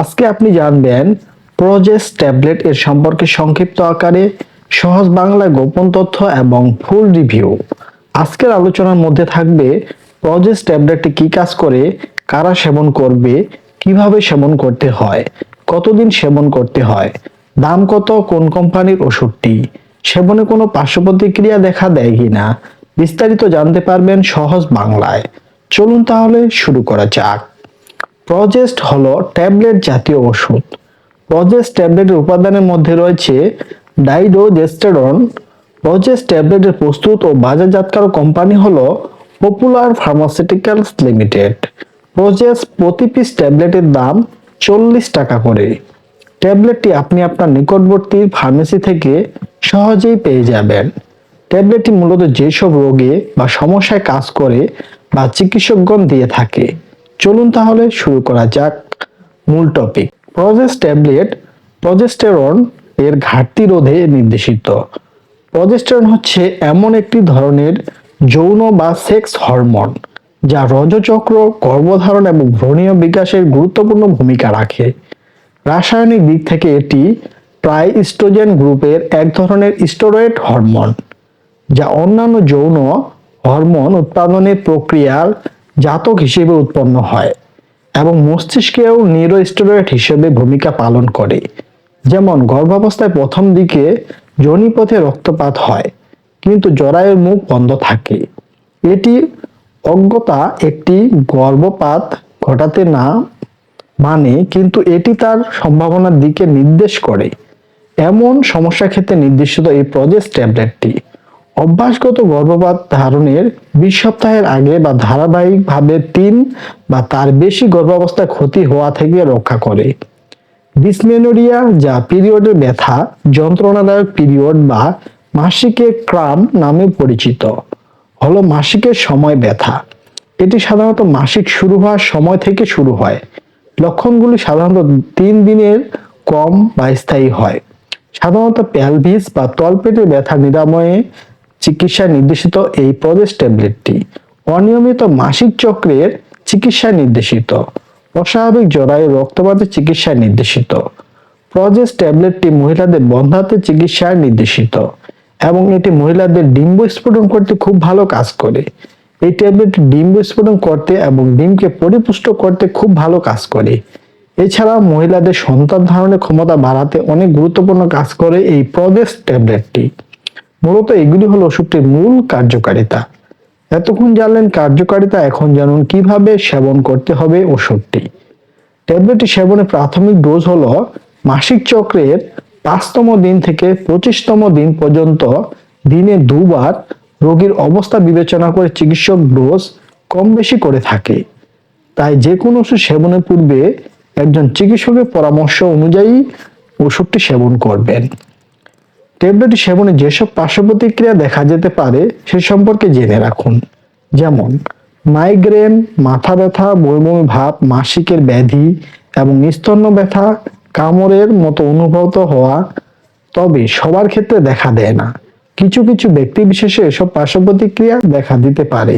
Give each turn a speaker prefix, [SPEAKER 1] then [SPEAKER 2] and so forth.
[SPEAKER 1] আজকে আপনি জানবেন প্রোজেস ট্যাবলেট এর সম্পর্কে সংক্ষিপ্ত আকারে সহজ বাংলায় গোপন তথ্য এবং ফুল রিভিউ আজকের আলোচনার মধ্যে থাকবে প্রজেস ট্যাবলেটটি কি কাজ করে, কারা সেবন করবে, কীভাবে সেবন করতে হয়, কতদিন সেবন করতে হয়, দাম কত, কোন কোম্পানির ওষুধটি, সেবনে কোনো পার্শ্ব প্রতিক্রিয়া দেখা দেয় কিনা, বিস্তারিত জানতে পারবেন সহজ বাংলায়। চলুন তাহলে শুরু করা যাক। প্রজেস্ট হলো ট্যাবলেট জাতীয় ওষুধ। প্রজেস্ট ট্যাবলেটের উপাদানের মধ্যে রয়েছে ডাইডোজেস্টেরন। প্রজেস্ট ট্যাবলেটের প্রস্তুত ও বাজারজাতকার কোম্পানি হলো পপুলার ফার্মাসিউটিক্যালস লিমিটেড। প্রজেস প্রতি পিস ট্যাবলেটের দাম চল্লিশ টাকা করে। ট্যাবলেটটি আপনি আপনার নিকটবর্তী ফার্মেসি থেকে সহজেই পেয়ে যাবেন। ট্যাবলেটটি মূলত যেসব রোগে বা সমস্যায় কাজ করে বা চিকিৎসকগণ দিয়ে থাকে। চলুন তাহলে শুরু করা যাক মূল টপিক প্রজেস ট্যাবলেট প্রজেস্টেরন এর ঘাটতি রোধে নির্দেশিত। প্রজেস্টেরন হচ্ছে এমন একটি ধরনের যৌন বা সেক্স হরমোন যা রজচক্র, গর্ভধারণ এবং ভ্রূণীয় বিকাশের গুরুত্বপূর্ণ ভূমিকা রাখে। রাসায়নিক দিক থেকে এটি প্রায় ইস্ট্রোজেন গ্রুপের এক ধরনের স্টেরয়েড হরমোন যা অন্যান্য যৌন হরমোন উৎপাদনের প্রক্রিয়ার জাতক হিসেবে উৎপন্ন হয় এবং মস্তিষ্কেও নিউরোস্টেরয়েড হিসেবে ভূমিকা পালন করে। যেমন, গর্ভাবস্থায় প্রথম দিকে যোনিপথে রক্তপাত হয়, কিন্তু জরায়ুর মুখ বন্ধ থাকে। এটি অজ্ঞতা একটি গর্ভপাত ঘটাতে না মানে কিন্তু এটি তার সম্ভাবনার দিকে নির্দেশ করে। এমন সমস্যা ক্ষেত্রে নির্দেশিত এই প্রজেস ট্যাবলেটটি। অভ্যাসগত গর্ভপাত ধারণের বিশ সপ্তাহের আগে বা ধারাবাহিকভাবে তিন বা তার বেশি গর্ভাবস্থায় ক্ষতি হওয়া থেকে রক্ষা করে। ডিসমেনোরিয়া যা পিরিয়ডের ব্যথা, যন্ত্রণাদায়ক পিরিয়ড বা মাসিকের ক্রাম নামে পরিচিত। হলো মাসিকের সময় ব্যথা। এটি সাধারণত মাসিক শুরু হওয়ার সময় থেকে শুরু হয়। লক্ষণগুলি সাধারণত তিন দিনের কম বা স্থায়ী হয়। সাধারণত প্যালভিস বা তলপেটের ব্যথা নিরাময়ে চিকিৎসায় নির্দেশিত এই প্রদেশ ট্যাবলেটটি অনিয়মিত মাসিক চক্রের চিকিৎসায় নির্দেশিত। অস্বাভাবিক জরায়ু রক্তপাতের চিকিৎসায় নির্দেশিত। প্রজেস ট্যাবলেটটি মহিলাদের বন্ধাত্মের চিকিৎসায় নির্দেশিত এবং এটি মহিলাদের ডিম্ব স্ফোটন করতে খুব ভালো কাজ করে। এই ট্যাবলেটটি ডিম্ব স্ফোটন করতে এবং ডিমকে পরিপুষ্ট করতে খুব ভালো কাজ করে। এছাড়া মহিলাদের সন্তান ধারণের ক্ষমতা বাড়াতে অনেক গুরুত্বপূর্ণ কাজ করে এই প্রদেশ ট্যাবলেটটি। মূলত এগুলি হলো ওষুধটির মূল কার্যকারিতা। এতক্ষণ জানলেন কার্যকারিতা, এখন জানুন কীভাবে সেবন করতে হবে ওষুধটি। ট্যাবলেটটি সেবনের প্রাথমিক ডোজ হলো মাসিক চক্রের পাঁচতম দিন থেকে পঁচিশতম দিন পর্যন্ত দিনে দুবার রোগীর অবস্থা বিবেচনা করে চিকিৎসক ডোজ কম বেশি করে থাকে। তাই যে কোনো ওষুধ সেবনের পূর্বে একজন চিকিৎসকের পরামর্শ অনুযায়ী ওষুধটি সেবন করবেন। ট্যাবলেট সেবনে যেসব পার্শ্ব প্রতিক্রিয়া দেখা যেতে পারে, সে সম্পর্কে জেনে রাখুন। যেমন, মাইগ্রেন, মাথা ব্যথা বমি ভাব, মাসিকের ব্যাধি এবং স্তন্য ব্যথা কামড়ের মতো অনুভূত হওয়া তবে সবার ক্ষেত্রে দেখা দেয় না। কিছু কিছু ব্যক্তি বিশেষে এসব পার্শ্ব প্রতিক্রিয়া দেখা দিতে পারে।